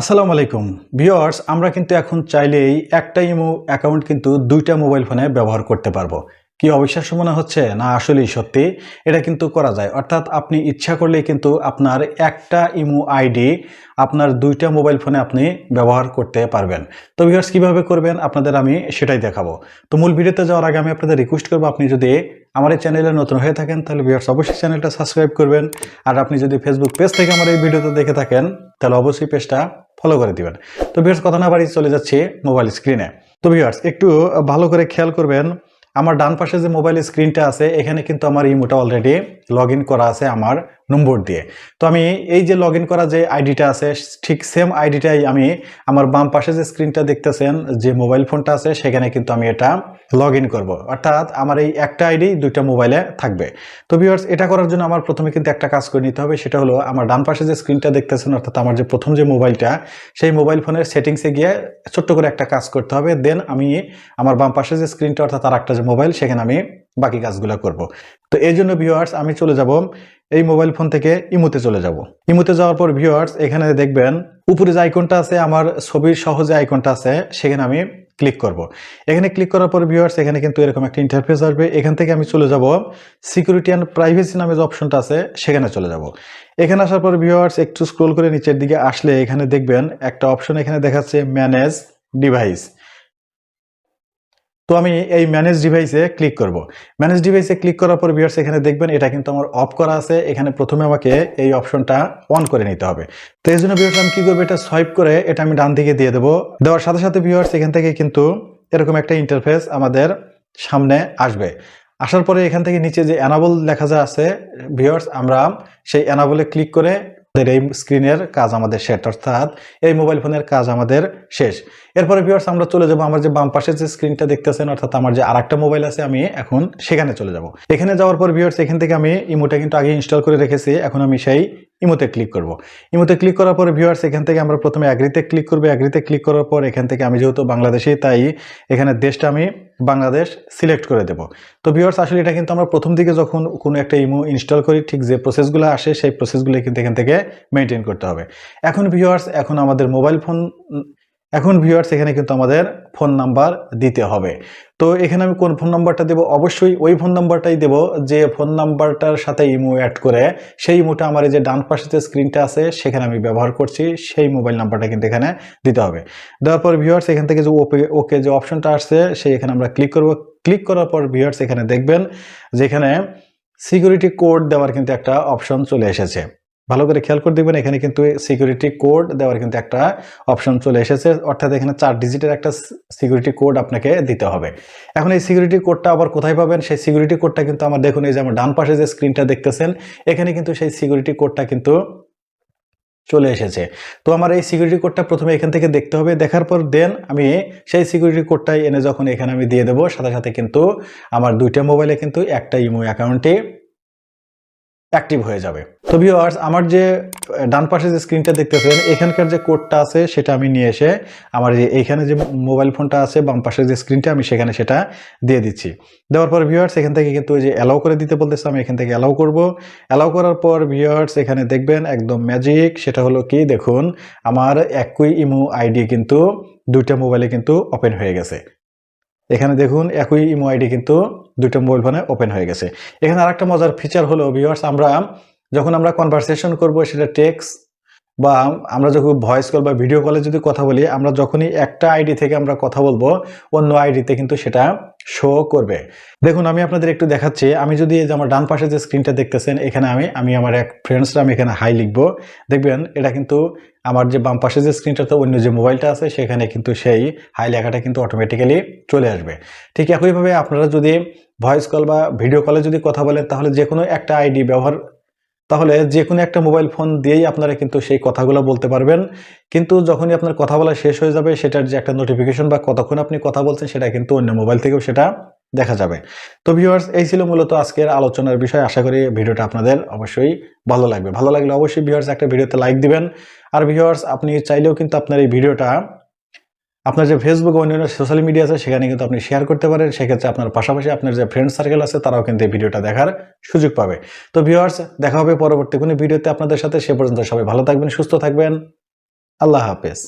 আসসালামু আলাইকুম। ভিওয়ার্স আমরা কিন্তু এখন চাইলেই একটা ইমো অ্যাকাউন্ট কিন্তু দুইটা মোবাইল ফোনে ব্যবহার করতে পারব। কি অবিশ্বাস্য মনে হচ্ছে? না, আসলেই সত্যি। এটা কিন্তু করা যায়। অর্থাৎ আপনি ইচ্ছা করলেই কিন্তু আপনার একটা ইমো আইডি আপনার দুইটা মোবাইল ফোনে আপনি ব্যবহার করতে পারবেন। তো ভিওয়ার্স কীভাবে করবেন? আপনাদের আমি সেটাই দেখাবো। তো মূল ভিডিওতে যাওয়ার আগে আমি আপনাদের রিকোয়েস্ট করব, আপনি যদি আমার এই চ্যানেলে নতুন হয়ে থাকেন, তাহলে ভিওয়ার্স অবশ্যই চ্যানেলটা সাবস্ক্রাইব করবেন। আর আপনি যদি ফেসবুক পেজ থেকে আমার এই ভিডিওতে দেখে থাকেন তাহলে অবশ্যই পেজটা ফলো করে দিবেন। তো ভিউয়ার্স, কথা না বাড়ি চলে যাচ্ছে মোবাইল স্ক্রিনে তো ভিউয়ার্স, একটু ভালো করে খেয়াল করবেন, আমার ডান পাশে যে মোবাইল স্ক্রিনটা আছে, এখানে কিন্তু আমার ইমোটা অলরেডি লগ করা আছে আমার নম্বর দিয়ে। তো আমি এই যে লগ করা যে আইডিটা আছে, ঠিক সেম আইডিটাই আমি আমার বাম পাশে যে স্ক্রিনটা দেখতেছেন, যে মোবাইল ফোনটা আছে, সেখানে কিন্তু আমি এটা লগ ইন করব। অর্থাৎ আমার এই একটা আইডি দুইটা মোবাইলে থাকবে। তো ভিউয়ার্স এটা করার জন্য আমার প্রথমে কিন্তু একটা কাজ করে নিতে হবে, সেটা হলো আমার ডান পাশে যে স্ক্রিনটা দেখতেছেন, অর্থাৎ আমার যে প্রথম যে মোবাইলটা সেই মোবাইল ফোনের সেটিংসে গিয়ে ছোট্ট করে একটা কাজ করতে হবে। দেন আমি আমার বাম পাশে যে স্ক্রিনটা অর্থাৎ আর একটা যে মোবাইল সেখানে আমি বাকি কাজগুলো করব। তো এই জন্য ভিউয়ার্স আমি চলে যাব এই মোবাইল ফোন থেকে ইমুতে চলে যাব। ইমুতে যাওয়ার পর ভিউয়ার্স এখানে দেখবেন উপরে যে আইকনটা আছে, আমার ছবির সহজে আইকনটা আছে, সেখানে আমি ক্লিক করব। এখানে ক্লিক করার পর ভিউয়ার্স এখানে কিন্তু এরকম একটা ইন্টারফেস আসবে। এখান থেকে আমি চলে যাব সিকিউরিটি অ্যান্ড প্রাইভেসি নামে যে অপশনটা আছে, সেখানে চলে যাব। এখানে আসার পর ভিউয়ার্স একটু স্ক্রোল করে নিচের দিকে আসলে এখানে দেখবেন একটা অপশন এখানে দেখাচ্ছে ম্যানেজ ডিভাইস তো আমি এই ম্যানেজ ডিভাইসে ক্লিক করব। ম্যানেজ ডিভাইসে ক্লিক করার পর ভিউয়ার্স এখানে দেখবেন এটা কিন্তু আমার অফ করা আছে। এখানে প্রথমে আমাকে এই অপশনটা অন করে নিতে হবে। তো এই জন্য ভিউয়ার্স আমি কি করব? এটা সোয়াইপ করে এটা আমি ডান দিকে দিয়ে দেবো। দেওয়ার সাথে সাথে ভিউয়ার্স এখান থেকে কিন্তু এরকম একটা ইন্টারফেস আমাদের সামনে আসবে। আসার পরে এখান থেকে নিচে যে অ্যানাবল লেখা যা আছে ভিউয়ার্স আমরা সেই অ্যানাবলে ক্লিক করে আমাদের এই স্ক্রিনের কাজ আমাদের শেষ, অর্থাৎ এই মোবাইল ফোনের কাজ আমাদের শেষ। এরপরে ভিউয়ার্স আমরা চলে যাব আমার যে বাম পাশে যে স্ক্রিনটা দেখতেছেন, অর্থাৎ আমার যে আরেকটা মোবাইল আছে, আমি এখন সেখানে চলে যাব। এখানে যাওয়ার পর ভিউয়ার্স এখান থেকে আমি ইমোটা কিন্তু আগে ইনস্টল করে রেখেছি, এখন আমি সেই ইমোতে ক্লিক করব। ইমোতে ক্লিক করার পরে ভিউয়ার্স এখান থেকে আমরা প্রথমে অ্যাগ্রিতে ক্লিক করব। অ্যাগ্রিতে ক্লিক করার পর এখান থেকে আমি যেহেতু বাংলাদেশি, তাই এখানে দেশটা আমি বাংলাদেশ সিলেক্ট করে দেব। তো ভিউয়ার্স আসলে এটা কিন্তু আমরা প্রথম দিকে যখন কোনো একটা ইমো ইনস্টল করি, ঠিক যে প্রসেসগুলো আসে, সেই প্রসেসগুলো কিন্তু এখান থেকে মেনটেন করতে হবে। এখন ভিউয়ার্স এখন আমাদের মোবাইল ফোন এখন ভিউয়ার্স এখানে কিন্তু আমাদের ফোন নাম্বার দিতে হবে। তো এখানে আমি কোন ফোন নাম্বারটা দেবো? অবশ্যই ওই ফোন নাম্বারটাই দেবো যে ফোন নাম্বারটার সাথে ইমো অ্যাড করে, সেই ইমোটা আমার এই যে ডান পাশে যে স্ক্রিনটা আছে, সেখানে আমি ব্যবহার করছি, সেই মোবাইল নাম্বারটা কিন্তু এখানে দিতে হবে। দেওয়ার পর ভিউয়ার্স এখান থেকে যে ওপে ওকে যে অপশনটা আসছে, সেই এখানে আমরা ক্লিক করব। ক্লিক করার পর ভিউয়ার্স এখানে দেখবেন যেখানে সিকিউরিটি কোড দেওয়ার কিন্তু একটা অপশন চলে এসেছে। ভালো করে খেয়াল করে দেখবেন এখানে কিন্তু সিকিউরিটি কোড দেওয়ার কিন্তু একটা অপশন চলে এসেছে। অর্থাৎ এখানে চার ডিজিটের একটা সিকিউরিটি কোড আপনাকে দিতে হবে। এখন এই সিকিউরিটি কোডটা আবার কোথায় পাবেন? সেই সিকিউরিটি কোডটা কিন্তু আমার দেখুন, এই যে আমার ডান পাশে যে স্ক্রিনটা দেখতেছেন, এখানে কিন্তু সেই সিকিউরিটি কোডটা কিন্তু চলে এসেছে। তো আমার এই সিকিউরিটি কোডটা প্রথমে এখান থেকে দেখতে হবে। দেখার পর দেন আমি সেই সিকিউরিটি কোডটাই এনে যখন এখানে আমি দিয়ে দেবো, সাথে সাথে কিন্তু আমার দুইটা মোবাইলে কিন্তু একটা ইমো অ্যাকাউন্টে অ্যাক্টিভ হয়ে যাবে। তো ভিওয়ার্স আমার যে ডান পাশে যে স্ক্রিনটা দেখতেছেন, এখানকার যে কোডটা আছে, সেটা আমি নিয়ে এসে আমার যে, এইখানে যে মোবাইল ফোনটা আছে, বাম পাশে যে স্ক্রিনটা আমি সেখানে সেটা দিয়ে দিচ্ছি। দেওয়ার পর ভিউয়ার্স এখান থেকে কিন্তু ওই যে অ্যালাউ করে দিতে বলতেছে, আমি এখান থেকে অ্যালাউ করব। অ্যালাউ করার পর ভিউয়ার্স এখানে দেখবেন একদম ম্যাজিক সেটা হলো কি, দেখুন, আমার একই ইমো আইডি কিন্তু দুইটা মোবাইলে কিন্তু ওপেন হয়ে গেছে। এখানে দেখুন একই ইমো আইডি কিন্তু দুইটা মোবাইল ফোনে ওপেন হয়ে গেছে। এখানে আরেকটা মজার ফিচার হলো ভিওয়ার্স আমরা যখন আমরা কনভারসেশন করব সেটা টেক্স বা আমরা যখন ভয়েস কল বা ভিডিও কলে যদি কথা বলি, আমরা যখনই একটা আইডি থেকে আমরা কথা বলব, অন্য আইডিতে কিন্তু সেটা শো করবে। দেখুন, আমি আপনাদের একটু দেখাচ্ছি। আমি যদি এই যে আমার ডান পাশে যে স্ক্রিনটা দেখতেছেন, এখানে আমি আমি আমার এক ফ্রেন্ডসরা আমি এখানে হাই লিখব। দেখবেন, এটা কিন্তু আমার যে বাম পাশে যে স্ক্রিনটাতে অন্য যে মোবাইলটা আছে, সেখানে কিন্তু সেই হাই লেখাটা কিন্তু অটোমেটিক্যালি চলে আসবে। ঠিক একইভাবে আপনারা যদি ভয়েস কল বা ভিডিও কলে যদি কথা বলেন, তাহলে যে কোনো একটা আইডি ব্যবহার, তাহলে যে কোনো একটা মোবাইল ফোন দিয়েই আপনারা কিন্তু সেই কথাগুলো বলতে পারবেন। কিন্তু যখনই আপনার কথা বলা শেষ হয়ে যাবে, সেটার যে একটা নোটিফিকেশন বা কতক্ষণ আপনি কথা বলছেন, সেটা কিন্তু অন্য মোবাইল থেকেও সেটা দেখা যাবে। তো ভিউয়ার্স এই ছিল মূলত আজকের আলোচনার বিষয়। আশা করি ভিডিওটা আপনাদের অবশ্যই ভালো লাগবে। ভালো লাগলে অবশ্যই ভিউয়ার্স একটা ভিডিওতে লাইক দিবেন। আর ভিউয়ার্স আপনি চাইলেও কিন্তু আপনার এই ভিডিওটা আপনার যে ফেসবুক অন্যান্য সোশ্যাল মিডিয়া আছে, সেখানে কিন্তু আপনি শেয়ার করতে পারেন। সেক্ষেত্রে আপনার পাশাপাশি আপনার যে ফ্রেন্ড সার্কেল আছে, তারাও কিন্তু এই ভিডিওটা দেখার সুযোগ পাবে। তো ভিউয়ার্স দেখা হবে পরবর্তী কোনো ভিডিওতে আপনাদের সাথে। সে পর্যন্ত সবাই ভালো থাকবেন, সুস্থ থাকবেন। আল্লাহ হাফেজ।